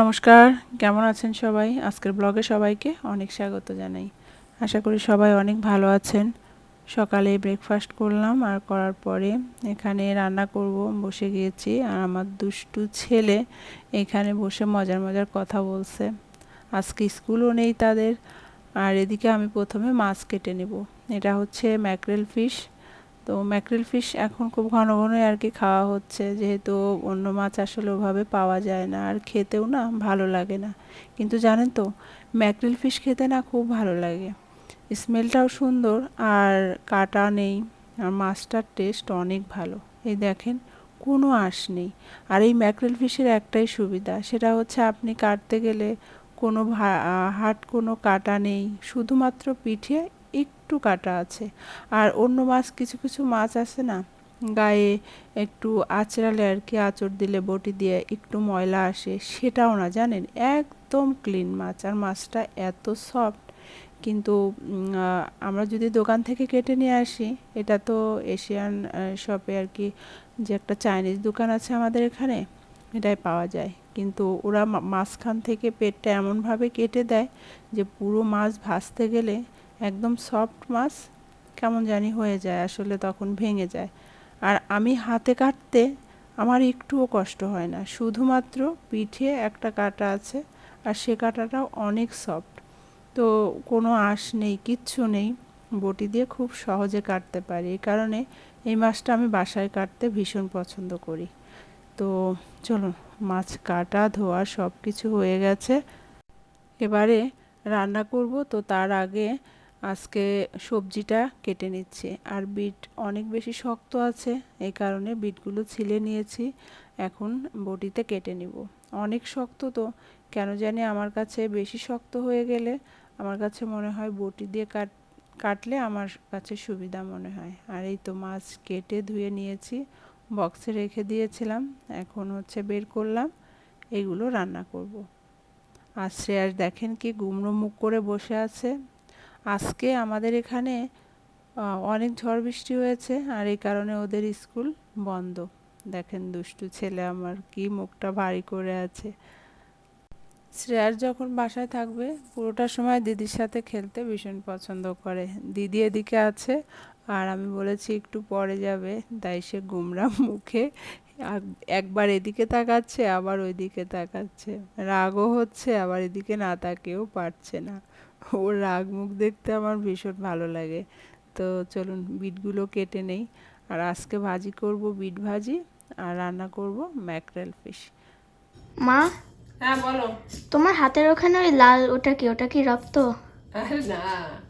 নমস্কার, কেমন আছেন সবাই? আজকের ব্লগে সবাইকে অনেক স্বাগত জানাই। আশা করি সবাই অনেক ভালো আছেন। সকালে ব্রেকফাস্ট করলাম, আর করার পরে এখানে রান্না করব, বসে গিয়েছি, আর আমার দুষ্টু ছেলে এখানে বসে মজার মজার কথা বলছে। আজকে স্কুলও নেই তাদের, আর এদিকে আমি প্রথমে মাছ কেটে নেব। এটা হচ্ছে ম্যাকরেল ফিশ তো ম্যাকরেল ফিশ এখন খুব ঘন ঘনই আর কি খাওয়া হচ্ছে। যেহেতু অন্য মাছ আসলে ওভাবে পাওয়া যায় না, আর খেতেও না ভালো লাগে না। কিন্তু জানেন তো ম্যাকরেল ফিশ খেতে না খুব ভালো লাগে। স্মেলটাও সুন্দর, আর কাটা নেই, আর মাছটার টেস্ট অনেক ভালো। এই দেখেন, কোনো আঁশ নেই। আর এই ম্যাকরেল ফিশের একটাই সুবিধা, সেটা হচ্ছে আপনি কাটতে গেলে কোনো হাট কোনো কাটা নেই, শুধুমাত্র পিঠে একটু কাটা আছে। আর অন্য মাছ কিছু কিছু মাছ আছে না, গায়ে একটু আঁচড়ালে আর কি আঁচড় দিলে, বটি দিয়ে একটু ময়লা আসে, সেটাও না, জানেন? একদম ক্লিন মাছ। আর মাছটা এত সফট কিন্তু আমরা যদি দোকান থেকে কেটে নিয়ে আসি, এটা তো এশিয়ান শপে আর কি যে একটা চাইনিজ দোকান আছে আমাদের এখানে, এটাই পাওয়া যায়। কিন্তু ওরা মাঝখান থেকে পেটটা এমনভাবে কেটে দেয় যে পুরো মাছ ভাজতে গেলে একদম সফট মাছ, কেমন জানি হয়ে যায়, আসলে তখন ভেঙে যায়। আর আমি হাতে কাটতে আমার একটুও কষ্ট হয় না। শুধুমাত্র পিঠে একটা কাটা আছে আর সে কাটাটাও অনেক সফট তো কোনো আঁশ নেই, কিচ্ছু নেই। বটি দিয়ে খুব সহজে কাটতে পারি। এই কারণে এই মাছটা আমি বাসায় কাটতে ভীষণ পছন্দ করি। তো চলুন মাছ কাটা, ধোয়া সব কিছু হয়ে গেছে। এবারে রান্না করব। তো তার আগে আজকে সবজিটা কেটে নিচ্ছি। আর বিট অনেক বেশি শক্ত আছে এই কারণে বিটগুলো ছিলে নিয়েছি। এখন বটিতে কেটে নিব। অনেক শক্ত তো, কেন জানি আমার কাছে বেশি শক্ত হয়ে গেলে আমার কাছে মনে হয় বটি দিয়ে কাট, কাটলে আমার কাছে সুবিধা মনে হয়। আর এই তো মাছ কেটে ধুয়ে নিয়েছি, বক্সে রেখে দিয়েছিলাম, এখন হচ্ছে বের করলাম, এগুলো রান্না করব। আর শ্রেয়াস দেখেন কি গুমড়ো মুখ করে বসে আছে। আজকে আমাদের এখানে অনেক ঝড় বৃষ্টি হয়েছে আর এই কারণে ওদের স্কুল বন্ধ। দেখেন দুষ্টু ছেলে আমার কি মুখটা ভারী করে আছে। শ্রেয়ার যখন বাসায় থাকবে, পুরোটা সময় দিদির সাথে খেলতে ভীষণ পছন্দ করে। দিদি এদিকে আছে আর আমি বলেছি একটু পরে যাবে, তাই সে গুমরা মুখে একবার এদিকে তাকাচ্ছে, আবার ওইদিকে তাকাচ্ছে। রাগও হচ্ছে, আবার এদিকে না তাকেও পারছে না। ওর রাগ মুখ দেখতে আমার ভীষণ ভালো লাগে। তো চলুন বিটগুলো কেটে নেই। আর আজকে ভাজি করব বিট ভাজি আর রান্না করব ম্যাকরেল ফিশ। মা? হ্যাঁ বলো। তোমার হাতের ওখানে ওই লাল ওটা কি? ওটা কি রক্ত? আরে না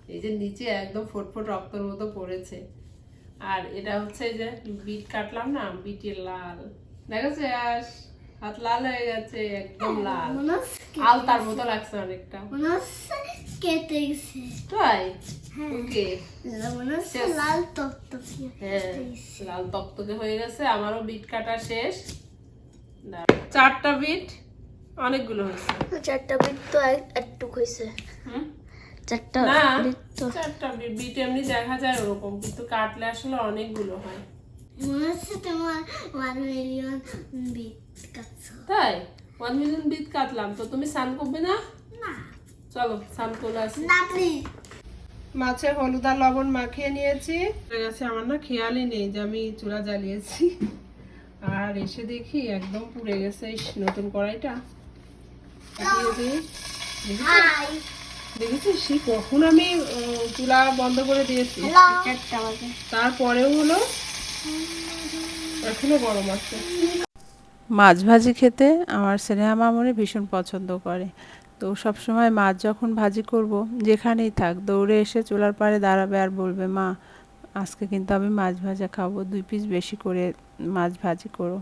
এই যে নিচে একদম ফুটফুট রক্তের মতো পড়েছে। আর এটা হচ্ছে যে বিট কাটলাম না বিটের লাল। দেখেছ আস। হাত লাল হয়ে গেছে একদম লাল। আলতার মতো লাগছে অনেকটা। কেটে গেছে। তাই? ওকে। মনে লাল টকটকে হ্যাঁ লাল তক্তকে হয়ে গেছে। আমারও বিট কাটা শেষ। চারটা বিট অনেকগুলো হয়েছে। চারটা বিট তো একটু হয়েছে। চারটা বিট তো চারটা বিট। এমনি দেখা যায় ওরকম কিন্তু কাটলে আসলে অনেকগুলো হয়। মনে হচ্ছে তোমার ওয়ান মিলিয়ন বিট। তাই? ওয়ান মিলিয়ন বিট কাটলাম তো তুমি স্নান করবে না? না। চলো স্নান করে আসি। না মাছে হলুদ আর লবণ মাখিয়ে নিয়েছি। হয়ে গেছে আমার না খেয়ালই নেই যে আমি চুলা জ্বালিয়েছি। আর এসে দেখি একদম পুড়ে গেছে এই নতুন কড়াইটা। দেখেছিস? সেই কখন আমি চুলা বন্ধ করে দিয়েছি। একটা তারপরেও হলো এখনও গরম আছে। মাছ ভাজি খেতে আমার স্নেহা মামনি ভীষণ পছন্দ করে। তো সব সময় মাছ যখন ভাজি করব, যেখানেই থাক, দৌড়ে এসে চুলার পাড়ে দাঁড়াবে আর বলবে, মা, আজকে কিন্তু আমি মাছ ভাজা খাব, দুই পিস বেশি করে মাছ ভাজি করো।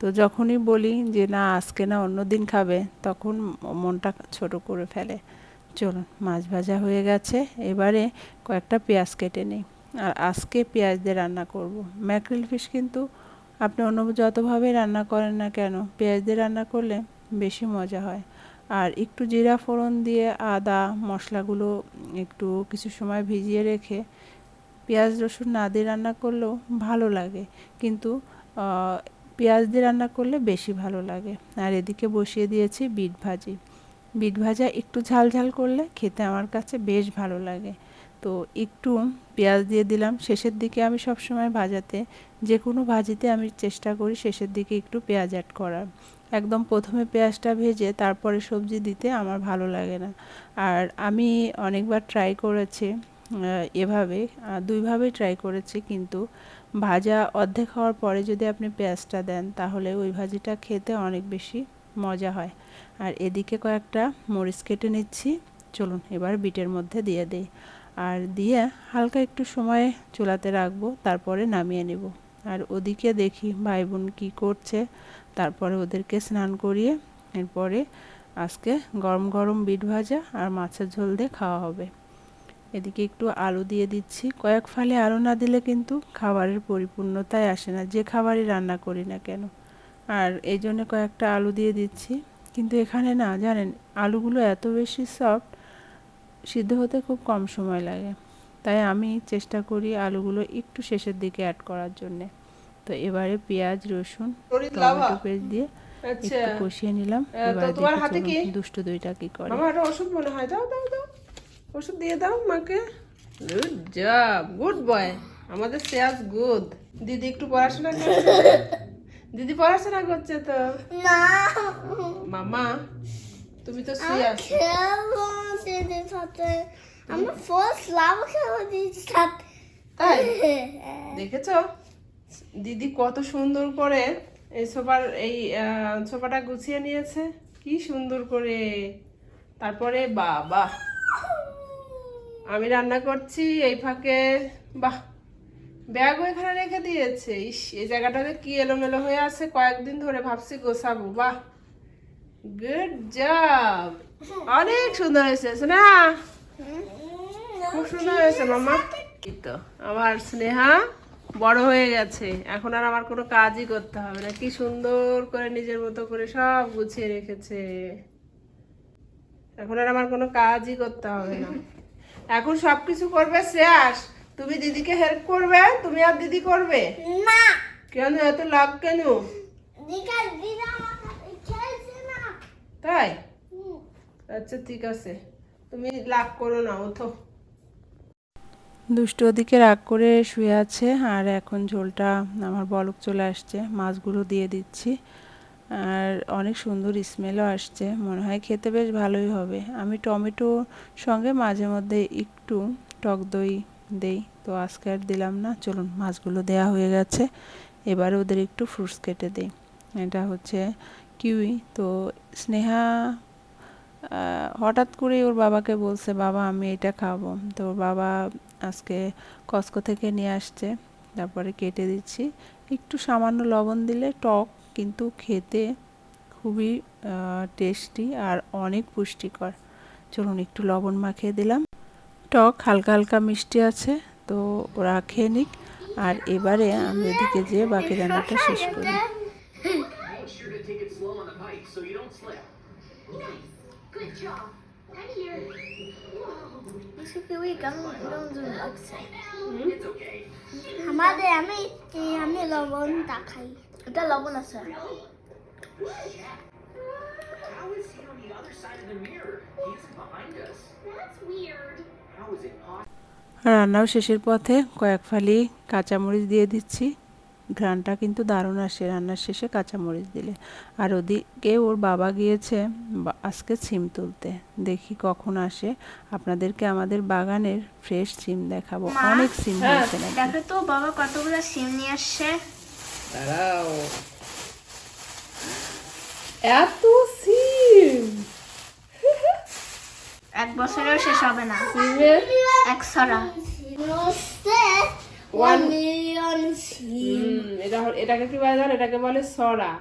তো যখনই বলি যে, না, আজকে না, অন্য দিন খাবে, তখন মনটা ছোট করে ফেলে। চলুন মাছ ভাজা হয়ে গেছে, এবারে কয়েকটা পেঁয়াজ কেটে নিই। আর আজকে পেঁয়াজ দিয়ে রান্না করব। ম্যাকরিল ফিশ কিন্তু আপনি অন্য যতভাবেই রান্না করেন না কেন, পেঁয়াজ দিয়ে রান্না করলে বেশি মজা হয়। আর একটু জিরা ফোড়ন দিয়ে আদা, মশলাগুলো একটু কিছু সময় ভিজিয়ে রেখে পেঁয়াজ, রসুন না দিয়ে রান্না করলেও ভালো লাগে। কিন্তু পেঁয়াজ দিয়ে রান্না করলে বেশি ভালো লাগে। আর এদিকে বসিয়ে দিয়েছি বিট ভাজি। বিট ভাজা একটু ঝাল ঝাল করলে খেতে আমার কাছে বেশ ভালো লাগে। তো একটু পেঁয়াজ দিয়ে দিলাম। শেষের দিকে আমি সবসময় ভাজাতে যে কোনো ভাজিতে আমি চেষ্টা করি শেষের দিকে একটু পেঁয়াজ অ্যাড করার। একদম প্রথমে পেঁয়াজটা ভেজে তারপরে সবজি দিতে আমার ভালো লাগে না। আর আমি অনেকবার ট্রাই করেছি এভাবে আহ, দুইভাবেই ট্রাই করেছি কিন্তু ভাজা অর্ধেক হওয়ার পরে যদি আপনি পেঁয়াজটা দেন তাহলে ওই ভাজিটা খেতে অনেক বেশি মজা হয়। আর এদিকে কয়েকটা মরিচ কেটে নিচ্ছি। চলুন এবার বিটের মধ্যে দিয়ে দিই। আর দিয়ে হালকা একটু সময় চুলাতে রাখব, তারপরে নামিয়ে নেব। আর ওদিকে দেখি ভাই বোন কী করছে, তারপরে ওদেরকে স্নান করিয়ে এরপরে আজকে গরম গরম বিট ভাজা আর মাছের ঝোল দিয়ে খাওয়া হবে। এদিকে একটু আলু দিয়ে দিচ্ছি। কয়েক ফালে আলু না দিলে কিন্তু খাবারের পরিপূর্ণতায় আসে না, যে খাবারই রান্না করি না কেন। আর এই জন্য কয়েকটা আলু দিয়ে দিচ্ছি। কিন্তু এখানে না, জানেন, আলুগুলো এত বেশি সফট সিদ্ধ হতে খুব কম সময় লাগে। তাই আমি চেষ্টা করি আলুগুলো একটু শেষের দিকে অ্যাড করার জন্যে। তো এবারে পেঁয়াজ রসুন টমেটো পেস্ট দিয়ে আচ্ছা। একটু কষিয়ে নিলাম। এবারে তোমার দেখি হাতে কি? দুষ্টু দুইটা কি করে। আমার ওষুধ মনে হয়। দাও দাও দাও। ওষুধ দিয়ে দাও মাকে। গুড জব গুড বয় আমাদের শ্রেয়াস গুড দিদি একটু পড়াশোনা করছে। দিদি পড়াশোনা করছে তো? না। মামা তুমি তো শ্রেয়াস সাথে আমার ফার্স্ট লাভ দিদির সাথে। তাই? দেখেছ? দিদি কত সুন্দর করে এই সোফার, এই সোফাটা গুছিয়ে নিয়েছে। কি সুন্দর করে। তারপরে বাবা, আমি রান্না করছি এই ফাঁকে। বাহ ব্যাগও এখানে রেখে দিয়েছে। ইস এই জায়গাটাতে কি এলোমেলো হয়ে আছে? কয়েকদিন ধরে ভাবছি গোছাবো। বাহ গুড জব অনেক সুন্দর হয়েছে না খুব সুন্দর হয়েছে মামা তো আমার স্নেহা বড় হয়ে গেছে। এখন আর আমার কোনো কাজই করতে হবে না। কি সুন্দর করে নিজের মতো করে সব গুছিয়ে রেখেছে। এখন আর আমার কোনো কাজই করতে হবে না। এখন সবকিছু করবে শ্রেয়াস। তুমি দিদিকে হেল্প করবে তুমি আর দিদি করবে? না। কেন এত লাভ কেন? তাই? আচ্ছা ঠিক আছে। তুমি লাভ করো না, ওঠো। দুষ্ট ওদিকে রাগ করে শুয়ে আছে, আর এখন ঝোলটা আমার বলক চলে আসছে, মাছগুলো দিয়ে দিচ্ছি। আর অনেক সুন্দর স্মেলও আসছে, মনে হয় খেতে বেশ ভালোই হবে। আমি টমেটো সঙ্গে মাঝে মধ্যে একটু টক দই দেই, তো আজকে আর দিলাম না। চলুন, মাছগুলো দেয়া হয়ে গেছে। এবারে ওদের একটু ফ্রুটস কেটে দিই। এটা হচ্ছে কিউই, তো স্নেহা হঠাৎ করে ওর বাবাকে বলছে, বাবা, আমি এটা খাব। তো ওর বাবা আজকে কসকো থেকে নিয়ে আসছে, তারপরে কেটে দিচ্ছি। একটু সামান্য লবণ দিলে টক, কিন্তু খেতে খুবই টেস্টি আর অনেক পুষ্টিকর। চলুন একটু লবণ মাখিয়ে দিলাম। টক হালকা হালকা মিষ্টি আছে, তো ওরা খেয়ে নিক। আর এবারে আমি ওদিকে যেয়ে বাকি রান্নাটা শেষ করি। Good job. I'm here. Isso que o Igor não okay. আমাদের আমি আমি লবণটা খাই এটা লবণ আছে How is he on the other side of the mirror? He's behind us. That's weird. How is it possible? রান্নাও শেষের পথে কয়েক ফালি কাঁচামরিচ দিয়ে দিচ্ছি ঘ্রাণটা কিন্তু দারুণ আসে। রান্নার শেষে কাঁচামরিচ দিলে। আর ওদিকে ওর বাবা গিয়েছে আজকে সিম তুলতে। দেখি কখন আসে। আপনাদেরকে আমাদের বাগানের ফ্রেশ সিম দেখাবো। অনেক সিম হয়েছে নাকি? দেখো তো বাবা কতগুলো সিম নিয়ে আসছে। দাঁড়াও। এত সিম! এক বছরেও শেষ হবে না। সিমের এক ওয়ান সিম হুম, এটা এটাকে কি বলে এটাকে বলে সরা।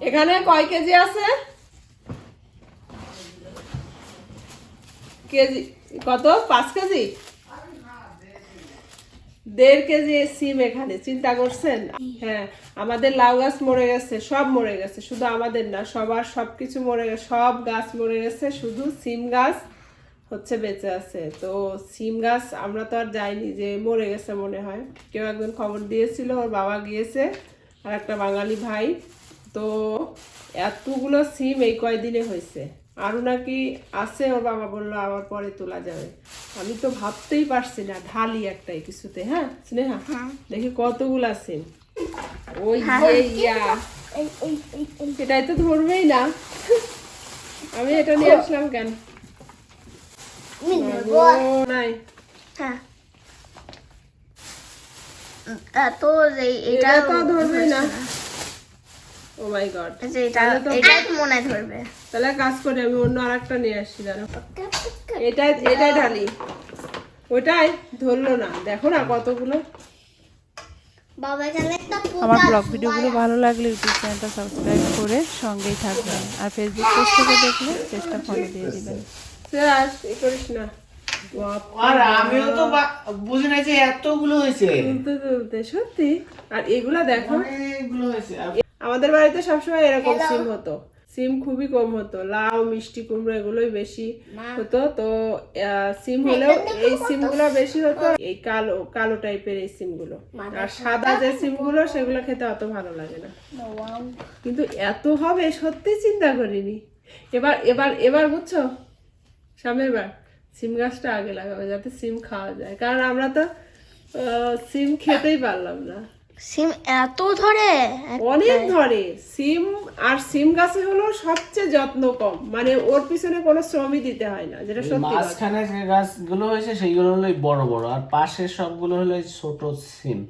এখানে কয় কেজি আছে? কেজি কত? পাঁচ কেজি? দেড় কেজি সিম এখানে চিন্তা করছেন? হ্যাঁ আমাদের লাউ গাছ মরে গেছে সব মরে গেছে শুধু আমাদের না সবার সব কিছু মরে গেছে সব গাছ মরে গেছে শুধু সিম গাছ হচ্ছে বেঁচে আছে। তো সিম গাছ আমরা তো আর যাইনি যে মরে গেছে মনে হয়। কেউ একজন খবর দিয়েছিল ওর বাবা গিয়েছে আর একটা বাঙালি ভাই। তো এতগুলো সিম এই কয়দিনে হয়েছে? আরও নাকি আছে ওর বাবা বলল আবার পরে তোলা যাবে। আমি তো ভাবতেই পারছি না ঢালি একটাই কিছুতে হ্যাঁ স্নেহা? দেখি কতগুলা সিম। ওই যে ইয়া। এই এই এই এই সেটাই তো ধরবেই না। আমি এটা নিয়ে আসলাম কেন? আমি নেব। নাই হ্যাঁ তো এটা এটা তো ধরবেই না ও মাই গড এটা এটা মনে ধরবে তাহলে কাজ করি আমি অন্য আরেকটা নিয়ে আসছি দাঁড়া এটাই এটাই ঢালি ওটাই ধরলো না দেখো না কতগুলো আমার ব্লগ ভিডিওগুলো ভালো লাগলে ইউটিউব চ্যানেলটা সাবস্ক্রাইব করে সঙ্গেই থাকবেন। আর ফেসবুক পেজ থেকে দেখলে পেজটা ফলো দিয়ে দিবেন। করিস না। আর আমিও তো বা- বুঝি যে এতগুলো হয়েছে। তুলতে তুলতে সত্যি? আর এগুলা দেখো। অনেকগুলো হয়েছে। আমাদের বাড়িতে সবসময় এরকম সিম হতো। সিম খুবই কম হতো। লাউ মিষ্টি কুমড়ো এগুলোই বেশি হতো। তো সিম হলেও এই সিমগুলো বেশি হতো। এই কালো কালো টাইপের এই সিমগুলো। আর সাদা যে সিমগুলো সেগুলো খেতে অত ভালো লাগে না। কিন্তু এত হবে সত্যি চিন্তা করিনি। এবার এবার এবার বুঝছ? সামনের বার সিম গাছটা আগে লাগাবে যাতে সিম খাওয়া যায়। কারণ আমরা তো সিম খেতেই পারলাম না। সিম এত ধরে? অনেক ধরে। সিম আর সিম গাছে হলো সবচেয়ে যত্ন কম। মানে ওর পিছনে কোনো শ্রমই দিতে হয় না যেটা সত্যি মাঝখানে যে গাছগুলো হয়েছে সেইগুলো হলো বড় বড়। আর পাশের সবগুলো হলো ছোট সিম।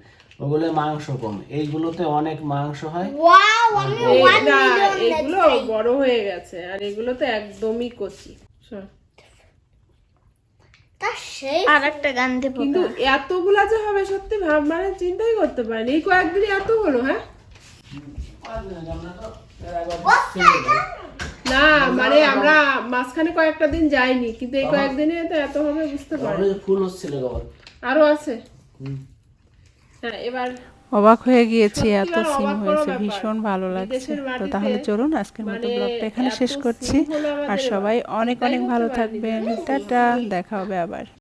ওগুলো মাংস কম। এইগুলোতে অনেক মাংস হয়। এগুলো বড় হয়ে গেছে। আর এগুলো তো একদমই কচি। আর একটা গান কিন্তু এতগুলা যে হবে সত্যি মানে চিন্তাই করতে পারেনি। এই কয়েকদিন এত হলো হ্যাঁ? না মানে আমরা মাঝখানে কয়েকটা দিন যাইনি কিন্তু এই কয়েকদিনে তো এত হবে বুঝতে পারি ফুল হচ্ছিল আরও আছে? হ্যাঁ এবার অবাক হয়ে গিয়েছি এত সিম হয়েছে ভীষণ ভালো লাগছে। তো তাহলে চলুন আজকের মতো মানে ব্লগটা এখানে শেষ করছি। আর সবাই অনেক অনেক ভালো থাকবেন। জানিস? টাটা দেখা হবে আবার।